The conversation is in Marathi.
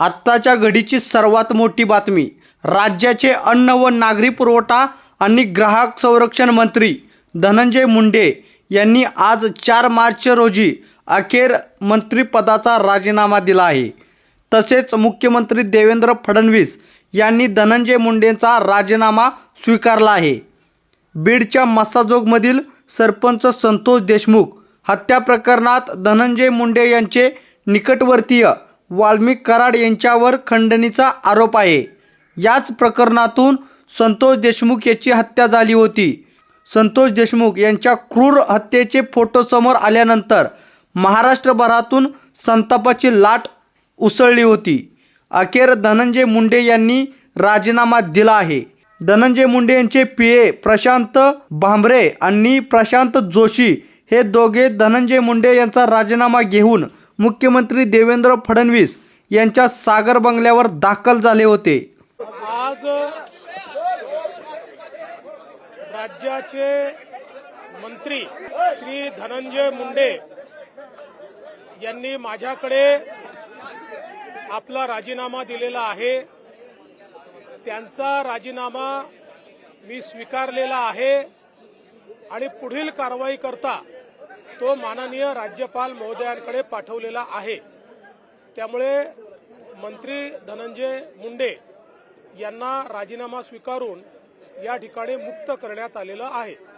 आत्ताच्या घडीची सर्वात मोठी बातमी राज्याचे अन्न व नागरी पुरवठा आणि ग्राहक संरक्षण मंत्री धनंजय मुंडे यांनी आज चार मार्च रोजी अखेर मंत्रिपदाचा राजीनामा दिला आहे. तसेच मुख्यमंत्री देवेंद्र फडणवीस यांनी धनंजय मुंडेंचा राजीनामा स्वीकारला आहे. बीडच्या मसाजोगमधील सरपंच संतोष देशमुख हत्या प्रकरणात धनंजय मुंडे यांचे निकटवर्तीय वाल्मिक कराड यांच्यावर खंडणीचा आरोप आहे. याच प्रकरणातून संतोष देशमुख याची हत्या झाली होती. संतोष देशमुख यांच्या क्रूर हत्येचे फोटो समोर आल्यानंतर महाराष्ट्रभरातून संतापाची लाट उसळली होती. अखेर धनंजय मुंडे यांनी राजीनामा दिला आहे. धनंजय मुंडे यांचे पी ए प्रशांत भांबरे आणि प्रशांत जोशी हे दोघे धनंजय मुंडे यांचा राजीनामा घेऊन मुख्यमंत्री देवेंद्र फडणवीस यांच्या सागर बंगल्यावर दाखल झाले होते. आज राज्याचे मंत्री श्री धनंजय मुंडे यांनी माझ्याकडे आपला राजीनामा दिलेला आहे. त्यांचा राजीनामा मी स्वीकारलेला आहे. आणि पुढील कारवाई करता तो माननीय राज्यपाल महोदयांकडे पाठवलेला आहे. त्यामुळे मंत्री धनंजय मुंडे यांना राजीनामा स्वीकारून या ठिकाणी मुक्त करण्यात आलेलं आहे.